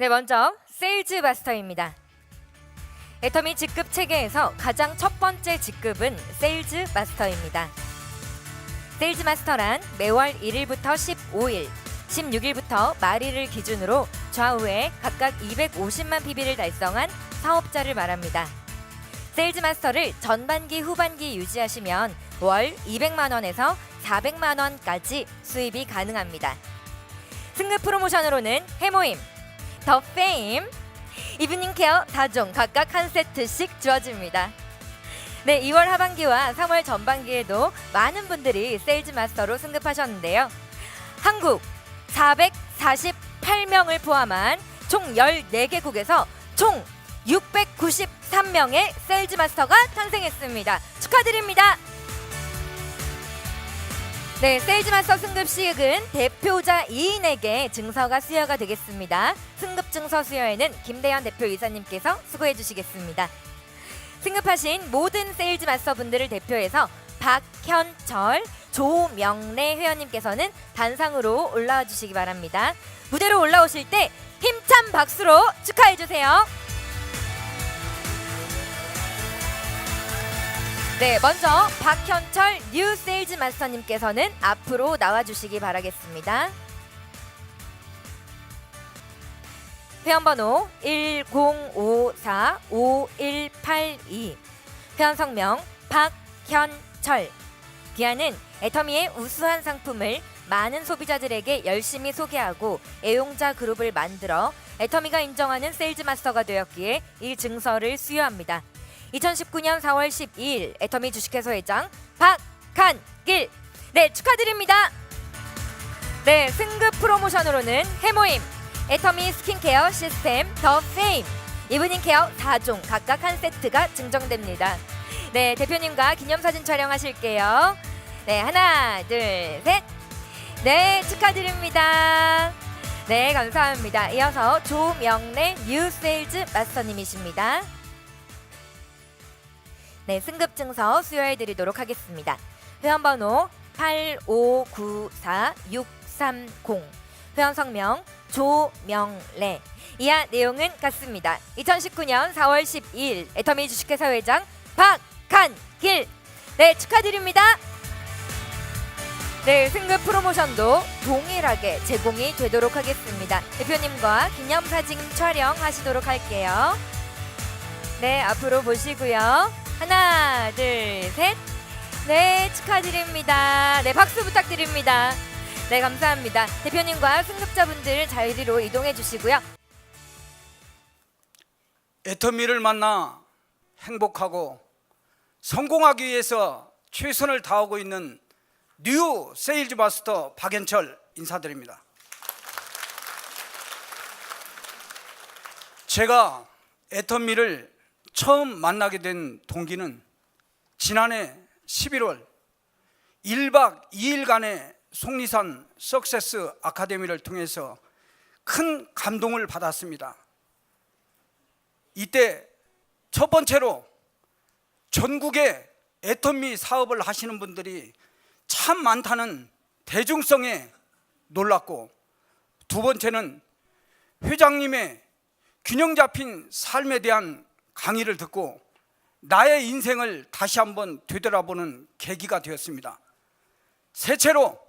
네, 먼저 세일즈 마스터입니다. 애터미 직급 체계에서 가장 첫 번째 직급은 세일즈 마스터입니다. 세일즈 마스터란 매월 1일부터 15일, 16일부터 말일을 기준으로 좌우에 각각 250만 PB를 달성한 사업자를 말합니다. 세일즈 마스터를 전반기 후반기 유지하시면 월 200만 원에서 400만 원까지 수입이 가능합니다. 승급 프로모션으로는 해모임, 더 페임, 이브닝 케어 4종 각각 한 세트씩 주어집니다. 네, 2월 하반기와 3월 전반기에도 많은 분들이 세일즈 마스터로 승급하셨는데요. 한국 448명을 포함한 총 14개국에서 총 693명의 세일즈 마스터가 탄생했습니다. 축하드립니다. 네, 세일즈 마스터 승급 시익은 대표자 2인에게 증서가 수여가 되겠습니다. 승급 증서 수여에는 김대현 대표 이사님께서 수고해 주시겠습니다. 승급하신 모든 세일즈 마스터 분들을 대표해서 박현철, 조명래 회원님께서는 단상으로 올라와 주시기 바랍니다. 무대로 올라오실 때 힘찬 박수로 축하해 주세요. 네, 먼저 박현철 뉴 세일즈 마스터님께서는 앞으로 나와 주시기 바라겠습니다. 회원번호 10545182 회원 성명 박현철 기아는 애터미의 우수한 상품을 많은 소비자들에게 열심히 소개하고 애용자 그룹을 만들어 애터미가 인정하는 세일즈 마스터가 되었기에 이 증서를 수여합니다. 2019년 4월 12일 애터미 주식회사 회장 박한길 네 축하드립니다. 네 승급 프로모션으로는 해모임 애터미 스킨케어 시스템 더 페임 이브닝 케어 4종 각각 한 세트가 증정됩니다. 네 대표님과 기념사진 촬영하실게요. 네 하나 둘 셋. 네 축하드립니다. 네 감사합니다. 이어서 조명래 뉴세일즈 마스터님이십니다. 네, 승급 증서 수여해 드리도록 하겠습니다. 회원 번호 8594630 회원 성명 조명래 이하 내용은 같습니다. 2019년 4월 12일 애터미 주식회사 회장 박한길 네 축하드립니다. 네 승급 프로모션도 동일하게 제공이 되도록 하겠습니다. 대표님과 기념사진 촬영하시도록 할게요. 네 앞으로 보시고요. 하나, 둘, 셋. 네, 축하드립니다. 네, 박수 부탁드립니다. 네, 감사합니다. 대표님과 승급자분들 자리로 이동해 주시고요. 애터미를 만나 행복하고 성공하기 위해서 최선을 다하고 있는 뉴 세일즈 마스터 박현철 인사드립니다. 제가 애터미를 처음 만나게 된 동기는 지난해 11월 1박 2일간의 속리산 석세스 아카데미를 통해서 큰 감동을 받았습니다. 이때 첫 번째로 전국에 애터미 사업을 하시는 분들이 참 많다는 대중성에 놀랐고 두 번째는 회장님의 균형 잡힌 삶에 대한 강의를 듣고 나의 인생을 다시 한번 되돌아보는 계기가 되었습니다. 셋째로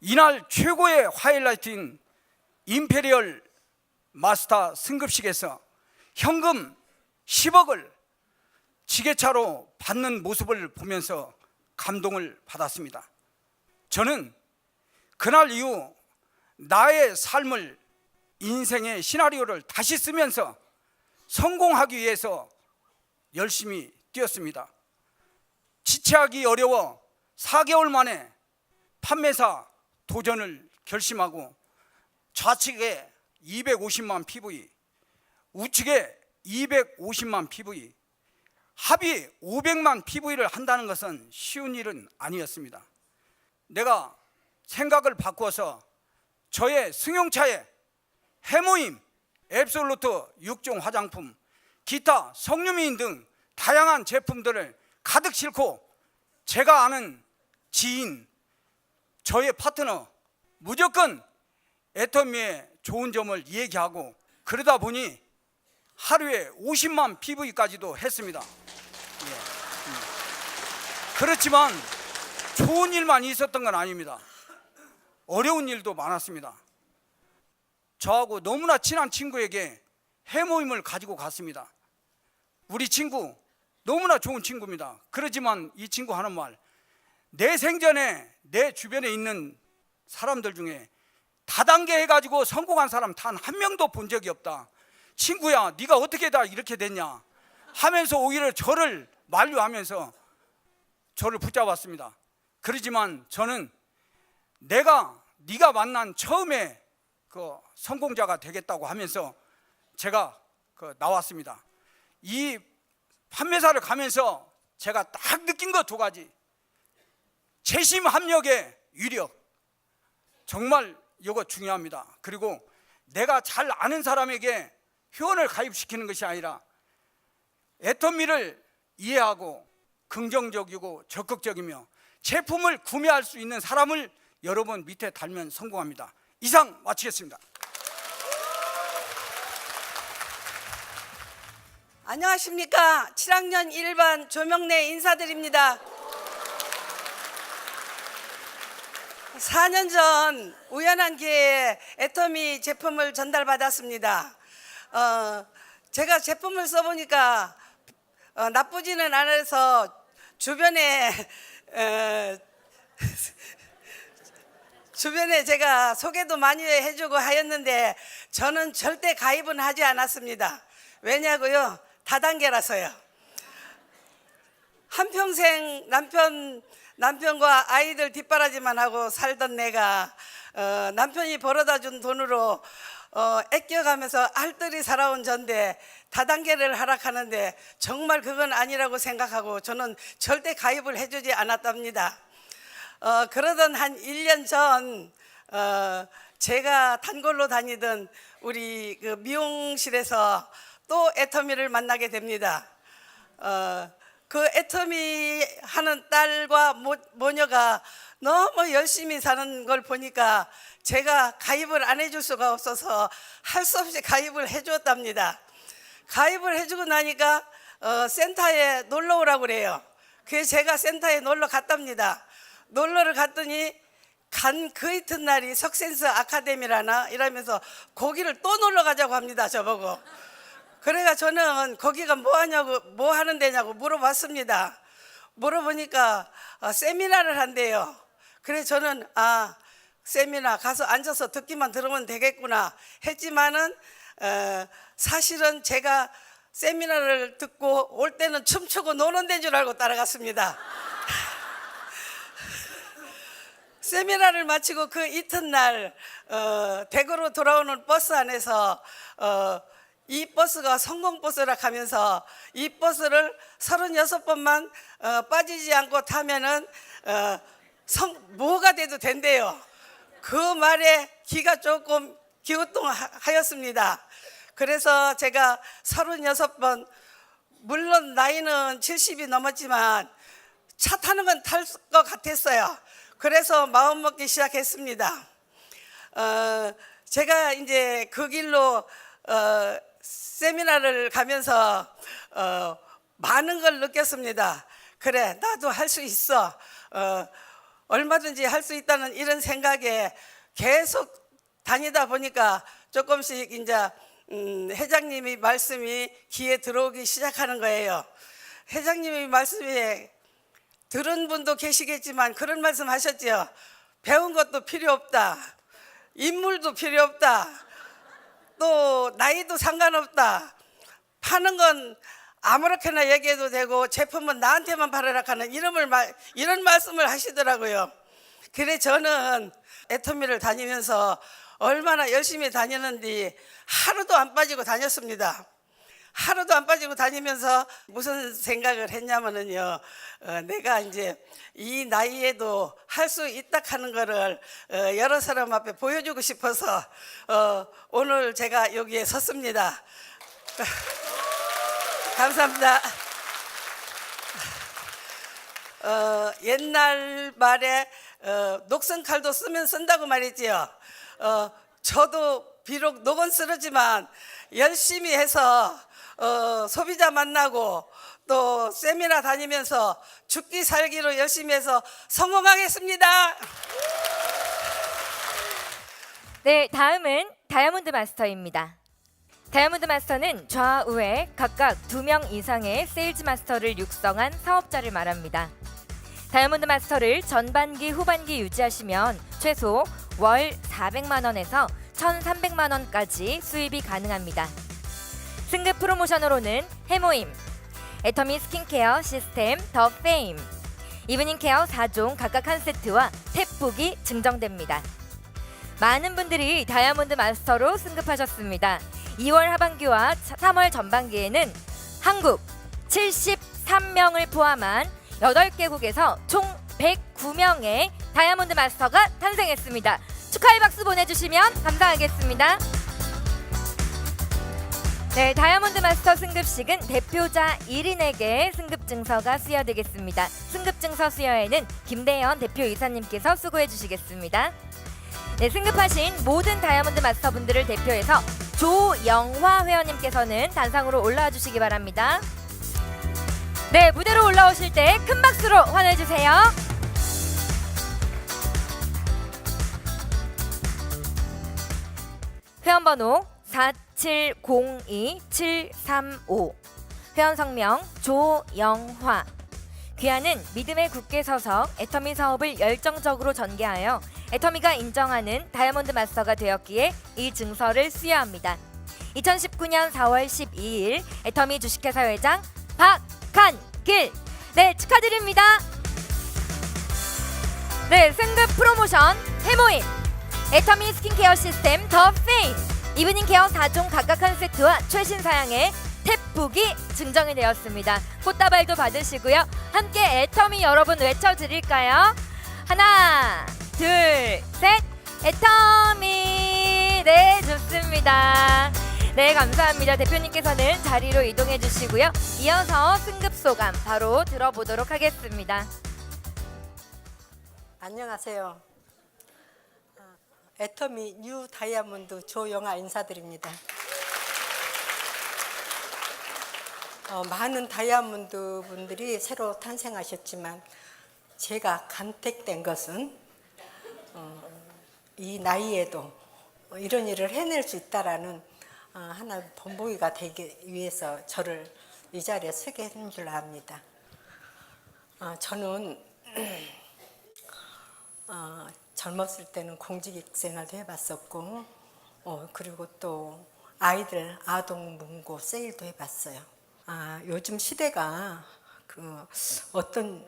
이날 최고의 하이라이트인 임페리얼 마스터 승급식에서 현금 10억을 지게차로 받는 모습을 보면서 감동을 받았습니다. 저는 그날 이후 나의 삶을 인생의 시나리오를 다시 쓰면서 성공하기 위해서 열심히 뛰었습니다. 지체하기 어려워 4개월 만에 판매사 도전을 결심하고 좌측에 250만 PV, 우측에 250만 PV, 합이 500만 PV를 한다는 것은 쉬운 일은 아니었습니다. 내가 생각을 바꾸어서 저의 승용차에 해모임, 앱솔루트 6종 화장품, 기타 석류미인 등 다양한 제품들을 가득 싣고 제가 아는 지인, 저의 파트너 무조건 애터미의 좋은 점을 얘기하고 그러다 보니 하루에 50만 PV까지도 했습니다. 예. 음. 그렇지만 좋은 일만 있었던 건 아닙니다. 어려운 일도 많았습니다. 저하고 너무나 친한 친구에게 해모임을 가지고 갔습니다. 우리 친구 너무나 좋은 친구입니다. 그러지만 이 친구 하는 말, 내 생전에 내 주변에 있는 사람들 중에 다단계 해가지고 성공한 사람 단 한 명도 본 적이 없다. 친구야, 네가 어떻게 다 이렇게 됐냐? 하면서 오히려 저를 만류하면서 저를 붙잡았습니다. 그러지만 저는 내가 네가 만난 처음에 그 성공자가 되겠다고 하면서 제가 그 나왔습니다. 이 판매사를 가면서 제가 딱 느낀 것 두 가지. 재심 합력의 위력. 정말 이거 중요합니다. 그리고 내가 잘 아는 사람에게 회원을 가입시키는 것이 아니라 애터미를 이해하고 긍정적이고 적극적이며 제품을 구매할 수 있는 사람을 여러분 밑에 달면 성공합니다. 이상 마치겠습니다. 안녕하십니까. 7학년 1반 조명래 인사드립니다. 4년 전 우연한 기회에 애터미 제품을 전달받았습니다. 어, 제가 제품을 써보니까 어, 나쁘지는 않아서 주변에 어, 주변에 제가 소개도 많이 해주고 하였는데 저는 절대 가입은 하지 않았습니다. 왜냐고요? 다단계라서요. 한평생 남편 남편과 아이들 뒷바라지만 하고 살던 내가 어, 남편이 벌어다 준 돈으로 어, 아껴가면서 알뜰히 살아온 전데 다단계를 하락하는데 정말 그건 아니라고 생각하고 저는 절대 가입을 해주지 않았답니다. 어, 그러던 한 1년 전 어, 제가 단골로 다니던 우리 그 미용실에서 또 애터미를 만나게 됩니다. 어, 그 애터미 하는 딸과 모, 모녀가 너무 열심히 사는 걸 보니까 제가 가입을 안 해줄 수가 없어서 할 수 없이 가입을 해주었답니다. 가입을 해주고 나니까 어, 센터에 놀러 오라고 그래요. 그래서 제가 센터에 놀러 갔답니다. 놀러를 갔더니 간 그 이튿날이 석센스 아카데미라나 이러면서 거기를 또 놀러 가자고 합니다. 저보고. 그래가 저는 거기가 뭐 하냐고 뭐 하는 데냐고 물어봤습니다. 물어보니까 어, 세미나를 한대요. 그래 저는 아 세미나 가서 앉아서 듣기만 들으면 되겠구나 했지만은 어, 사실은 제가 세미나를 듣고 올 때는 춤추고 노는 데인 줄 알고 따라갔습니다. 세미나를 마치고 그 이튿날 어, 대구로 돌아오는 버스 안에서 어, 이 버스가 성공버스라 하면서 이 버스를 36번만 어, 빠지지 않고 타면은 어, 성, 뭐가 돼도 된대요. 그 말에 귀가 조금 기우뚱하였습니다. 그래서 제가 36번 물론 나이는 70이 넘었지만 차 타는 건 탈 것 같았어요. 그래서 마음 먹기 시작했습니다. 어, 제가 이제 그 길로 어, 세미나를 가면서 어, 많은 걸 느꼈습니다. 그래, 나도 할 수 있어. 어, 얼마든지 할 수 있다는 이런 생각에 계속 다니다 보니까 조금씩 이제 음, 회장님이 말씀이 귀에 들어오기 시작하는 거예요. 회장님이 말씀이 들은 분도 계시겠지만 그런 말씀 하셨죠. 배운 것도 필요 없다. 인물도 필요 없다. 또 나이도 상관없다. 파는 건 아무렇게나 얘기해도 되고 제품은 나한테만 팔아라 하는 이름을 말, 이런 말씀을 하시더라고요. 그래 저는 애터미를 다니면서 얼마나 열심히 다녔는지 하루도 안 빠지고 다녔습니다. 하루도 안 빠지고 다니면서 무슨 생각을 했냐면은요, 어, 내가 이제 이 나이에도 할 수 있다 하는 거를 어, 여러 사람 앞에 보여주고 싶어서 어, 오늘 제가 여기에 섰습니다. 감사합니다. 어, 옛날 말에 어, 녹슨 칼도 쓰면 쓴다고 말이지요. 어, 저도 비록 녹은스러지만 열심히 해서 어, 소비자 만나고 또 세미나 다니면서 죽기 살기로 열심히 해서 성공하겠습니다. 네, 다음은 다이아몬드 마스터입니다. 다이아몬드 마스터는 좌우에 각각 두 명 이상의 세일즈 마스터를 육성한 사업자를 말합니다. 다이아몬드 마스터를 전반기, 후반기 유지하시면 최소 월 400만 원에서 1,300만 원까지 수입이 가능합니다. 승급 프로모션으로는 해모임, 애터미 스킨케어 시스템 더 페임, 이브닝 케어 4종 각각 한 세트와 탭북이 증정됩니다. 많은 분들이 다이아몬드 마스터로 승급하셨습니다. 2월 하반기와 3월 전반기에는 한국 73명을 포함한 8개국에서 총 109명의 다이아몬드 마스터가 탄생했습니다. 축하의 박수 보내주시면 감사하겠습니다. 네, 다이아몬드 마스터 승급식은 대표자 1인에게 승급 증서가 수여되겠습니다. 승급 증서 수여에는 김대현 대표 이사님께서 수고해 주시겠습니다. 네, 승급하신 모든 다이아몬드 마스터분들을 대표해서 조영화 회원님께서는 단상으로 올라와 주시기 바랍니다. 네, 무대로 올라오실 때 큰 박수로 환호해 주세요. 회원 번호 4702735 회원 성명 조영화. 귀하는 믿음의 굳게 서서 애터미 사업을 열정적으로 전개하여 애터미가 인정하는 다이아몬드 마스터가 되었기에 이 증서를 수여합니다. 2019년 4월 12일 애터미 주식회사 회장 박한길. 네 축하드립니다. 네 승급 프로모션 해모임. 애터미 스킨케어 시스템 더 페인 이브닝 케어 4종 각각 한 세트와 최신 사양의 탭북이 증정이 되었습니다. 꽃다발도 받으시고요. 함께 애터미 여러분 외쳐드릴까요? 하나, 둘, 셋. 애터미. 네, 좋습니다. 네, 감사합니다. 대표님께서는 자리로 이동해 주시고요. 이어서 승급 소감 바로 들어보도록 하겠습니다. 안녕하세요. 아, 애터미 뉴 다이아몬드 조영아 인사드립니다. 어, 많은 다이아몬드 분들이 새로 탄생하셨지만 제가 간택된 것은 어, 이 나이에도 이런 일을 해낼 수 있다라는 어, 하나 본보기가 되기 위해서 저를 이 자리에 서게 한줄 압니다. 어, 저는 어, 젊었을 때는 공직 생활도 해봤었고, 어, 그리고 또 아이들 아동 문고 세일도 해봤어요. 아, 요즘 시대가 그 어떤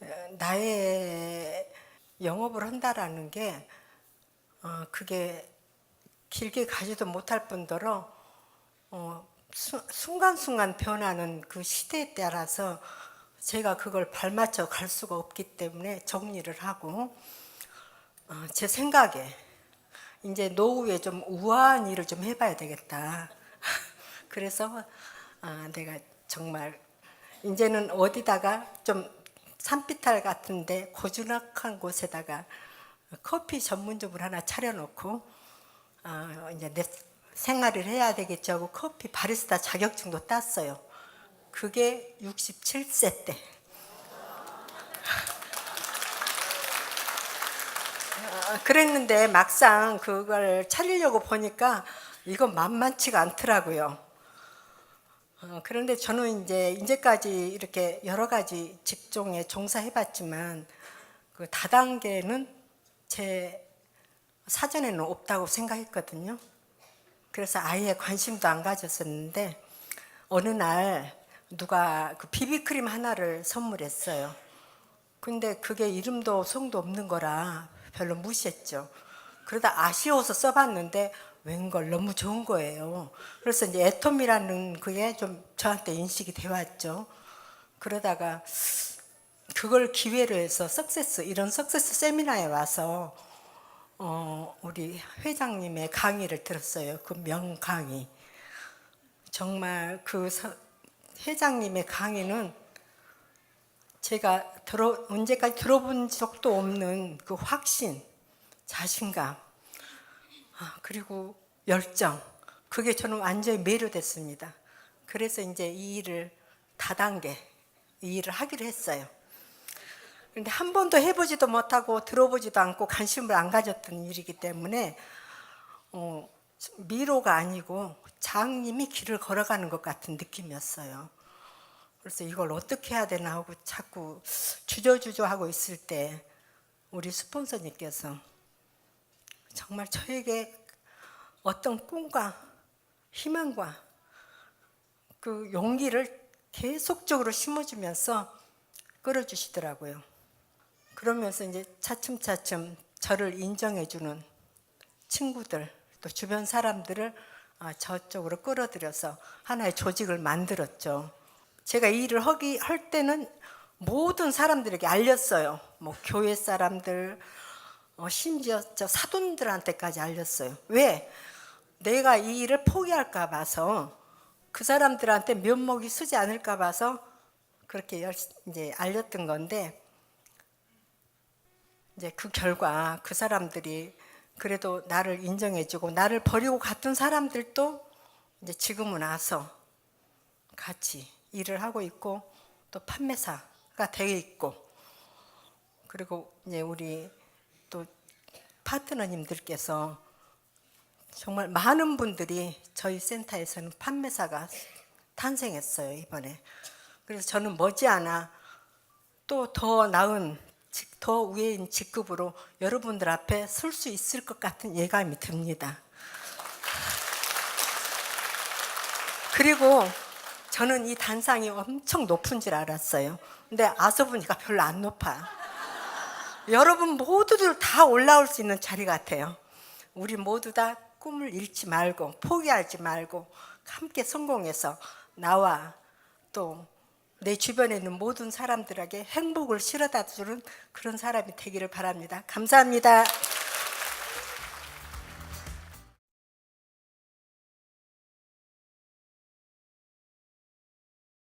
어, 나의 영업을 한다라는 게 어, 그게 길게 가지도 못할 뿐더러 어, 수- 순간순간 변하는 그 시대에 따라서 제가 그걸 발맞춰 갈 수가 없기 때문에 정리를 하고 어, 제 생각에 이제 노후에 좀 우아한 일을 좀 해봐야 되겠다. 그래서 아, 내가 정말 이제는 어디다가 좀 산비탈 같은데 고즈넉한 곳에다가 커피 전문점을 하나 차려놓고 아, 이제 내 생활을 해야 되겠지 하고 커피 바리스타 자격증도 땄어요. 그게 67세 때. 그랬는데 막상 그걸 차리려고 보니까 이건 만만치가 않더라고요. 어, 그런데 저는 이제 이제까지 이렇게 여러 가지 직종에 종사해봤지만 그 다단계는 제 사전에는 없다고 생각했거든요. 그래서 아예 관심도 안 가졌었는데 어느 날 누가 그 비비크림 하나를 선물했어요. 근데 그게 이름도 성도 없는 거라 별로 무시했죠. 그러다 아쉬워서 써봤는데 웬걸 너무 좋은 거예요. 그래서 이제 애톰이라는 그게 좀 저한테 인식이 돼 왔죠. 그러다가 그걸 기회로 해서 석세스 이런 석세스 세미나에 와서 어, 우리 회장님의 강의를 들었어요. 그 명강의. 정말 그 서- 회장님의 강의는 제가 들어 언제까지 들어본 적도 없는 그 확신, 자신감, 아, 그리고 열정 그게 저는 완전히 매료됐습니다. 그래서 이제 이 일을 다단계 이 일을 하기로 했어요. 그런데 한 번도 해보지도 못하고 들어보지도 않고 관심을 안 가졌던 일이기 때문에 어, 미로가 아니고 장님이 길을 걸어가는 것 같은 느낌이었어요. 그래서 이걸 어떻게 해야 되나 하고 자꾸 주저주저 하고 있을 때 우리 스폰서님께서 정말 저에게 어떤 꿈과 희망과 그 용기를 계속적으로 심어주면서 끌어주시더라고요. 그러면서 이제 차츰차츰 저를 인정해주는 친구들 또 주변 사람들을 아, 저쪽으로 끌어들여서 하나의 조직을 만들었죠. 제가 이 일을 하기 할 때는 모든 사람들에게 알렸어요. 뭐 교회 사람들, 어, 심지어 저 사돈들한테까지 알렸어요. 왜? 내가 이 일을 포기할까 봐서 그 사람들한테 면목이 쓰지 않을까 봐서 그렇게 열, 이제 알렸던 건데 이제 그 결과 그 사람들이 그래도 나를 인정해주고 나를 버리고 갔던 사람들도 이제 지금은 와서 같이 일을 하고 있고 또 판매사가 되어 있고 그리고 이제 우리 또 파트너님들께서 정말 많은 분들이 저희 센터에서는 판매사가 탄생했어요 이번에 그래서 저는 머지않아 또 더 나은 직- 더 위인 직급으로 여러분들 앞에 설 수 있을 것 같은 예감이 듭니다. 그리고 저는 이 단상이 엄청 높은 줄 알았어요. 근데 와서 보니까 별로 안 높아요. 여러분 모두들 다 올라올 수 있는 자리 같아요. 우리 모두 다 꿈을 잃지 말고 포기하지 말고 함께 성공해서 나와 또 내 주변에 있는 모든 사람들에게 행복을 실어다 주는 그런 사람이 되기를 바랍니다. 감사합니다.